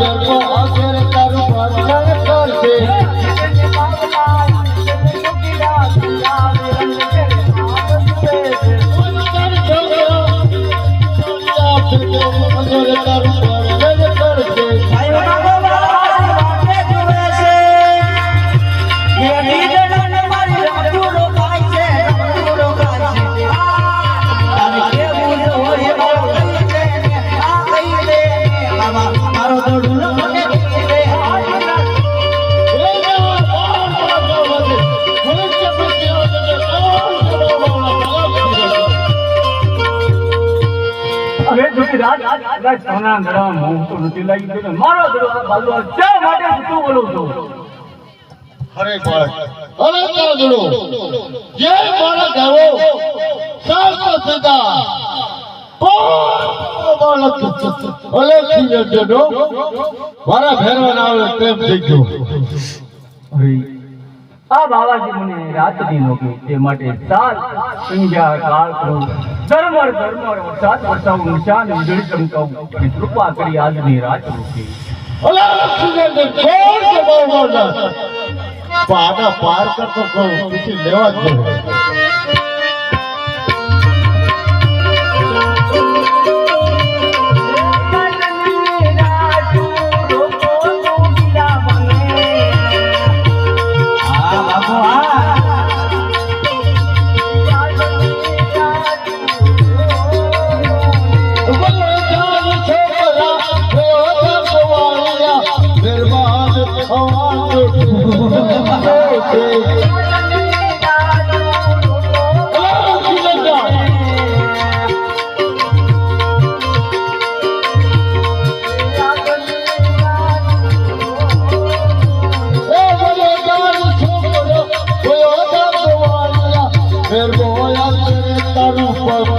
Oh, હવે જોઈ રાજ. રાજ સોના ગળા મોહ તો નથી લાગી ગયો મારો દડો બાજુ શા માટે જૂઠું બોલું છું? અરે બાળક. અરે કાજળો જે બાળક આવો. સદા બાળક. મારા તેમ થઈ ગયો. અરે આ બાવાજી મને રાત દી નોકી તે માટે સાલ સંજ્ઞા કાળ કરું ધર્મર ધર્મર, સાત વરસાવું નિશાન ઉજળી ચમકાવું અને કૃપા કરી આજની રાત રોકી. પાડા પાર કરતો કહું પછી લેવા જ તારું પગ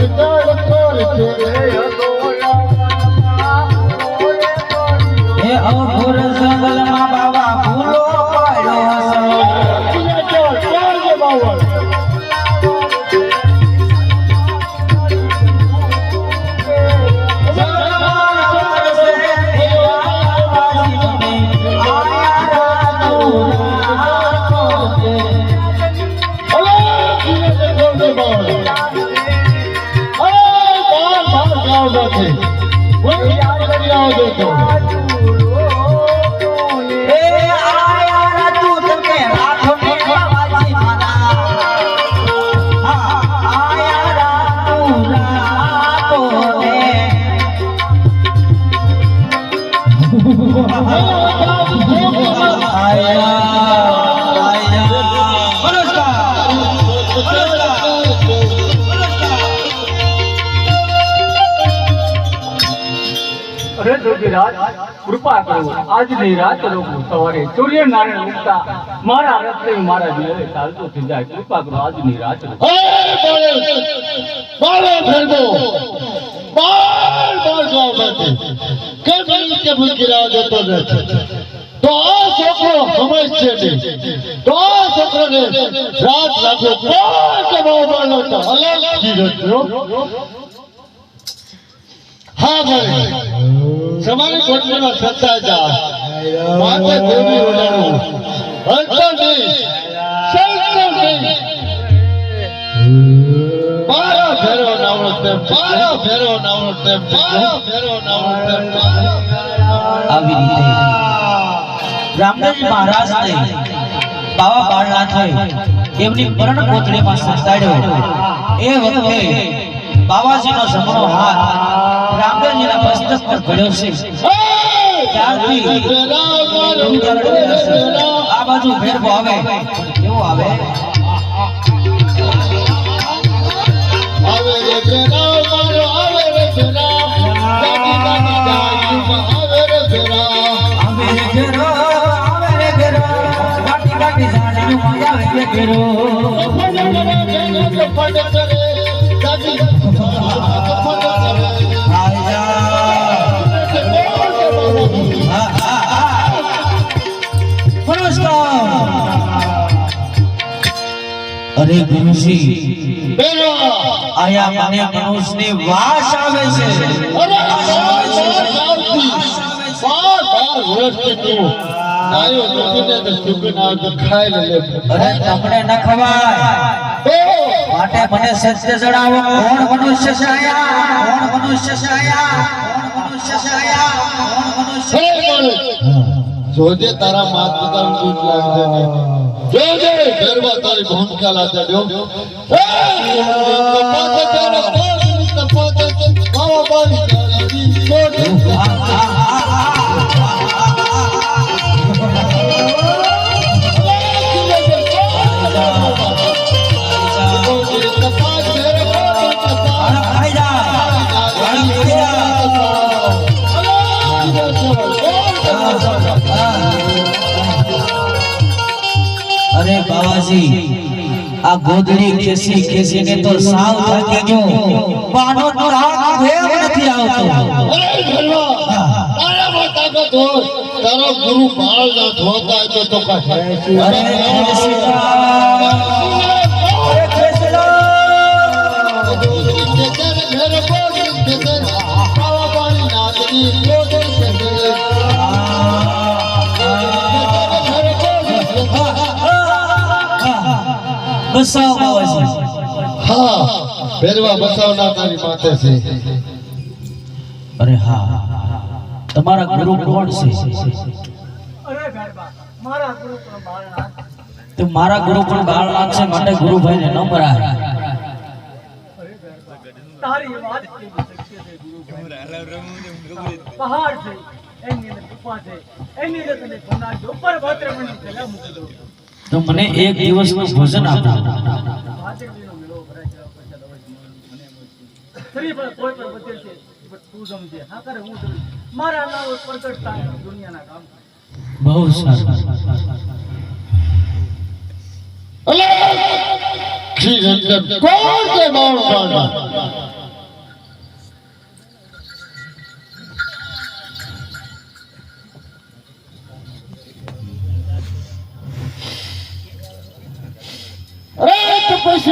કરશે એ છે. કોઈ યાદ કરી આવજો અરે જોગીરાજ, કૃપા કરો. રાત રોકું. તો આ રાત લાગે કોઈ કે બહુ બાળો તો હા ભાઈ. તમારી કોટલીમાં સત્તા જા. માથે દેવી ઓલાનું હલતો નહીં ચાલતો નહીં બારો ફેરો નાવણો તે બારો ફેરો નાવણો તેમ બારો ફેરો નાવણો તે મારો આવી રીતે રામદેવજી મહારાજને બાવા બાળનાથે એમની મરણ કોથળીમાં સંતાડ્યો. એ વખતે બાવાજીનો જમણો હાથ રામદેવજીના મસ્તક પર પડ્યો છે. ત્યારથી આ બાજુ ભેરવો આવે કેવો આવે? આવે રે ફેરા મારો આવે રે ફેરા દાદી દાદી દાદીમાં આવે રે ફેરા આવે રે ઘેરો આવે રે ઘેરો કાટી કાટી ઝાડીનું મજા આવે છે ઘેરો હા, અરે ગુરુજી આયા મને મનુષ્યની વાસ આવે છે. અરે તમને ન ખવાય. માટે મને સત્ય જણાવો કોણ મનુષ્ય છે આયા? કોણ મનુષ્ય છે આયા? કોણ મનુષ્ય છે આયા? કોણ મનુષ્ય અરે માણસ. જોજે તારા માત પિતાનું દૂધ લાગશે ને જોજે ગરબા તારી ભૂમિકા લાગે જો બાવાજી આ ગોદડી ખેસી ખેસીને તો સાવ થાકી ગયો. પાનો તો રાત ભેમ નથી આવતો. તારો ગુરુ બાળ ના ધોતા તો તો કાઢે અરે ખેસીલા હા પહેરવા બસાવના તારી માથે છે. અરે હા તમારા ગુરુ કોણ છે? અરે ગરબા મારા ગુરુ પણ બાળનાથ તો મારા ગુરુ પણ બાળનાથ છે માટે ગુરુભાઈને ન મરાય. તારી વાત છે પહાડ છે એની અંદર ગુફા છે એની અંદર તને બનાવજો ઉપર ભાત્ર બની દો તો મને એક દિવસનું ભોજન આપો. ફરી પણ કોઈ પણ વધે છે. તું સમજે. હા કરે હું સમજે. મારા નામ પ્રગટ થાય દુનિયાના કામ બહુ સારું. શ્રી રંજન કોણ છે બાળ બાળના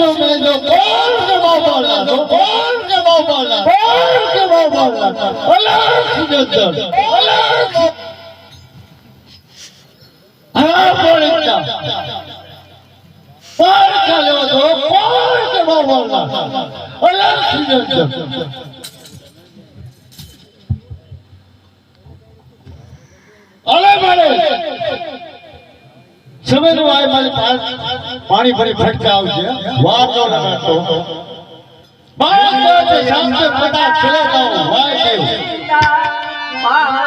તપસ્યા મેં જો કોણ કે કે બાળના કોણ કે બાળ બાળના અલગ શ્રી રંજન અલગ હા બોલ. એકતા કોણ તો કોણ કે બાવળના અલગ શ્રીરંજન અલે મારે સમયનું આય મારી પાણી ભરી ફટકા આવશે વાર નો લગાડતો. બાળક શાંતિ પતા છેલ્લે જાઓ વાય પહાડ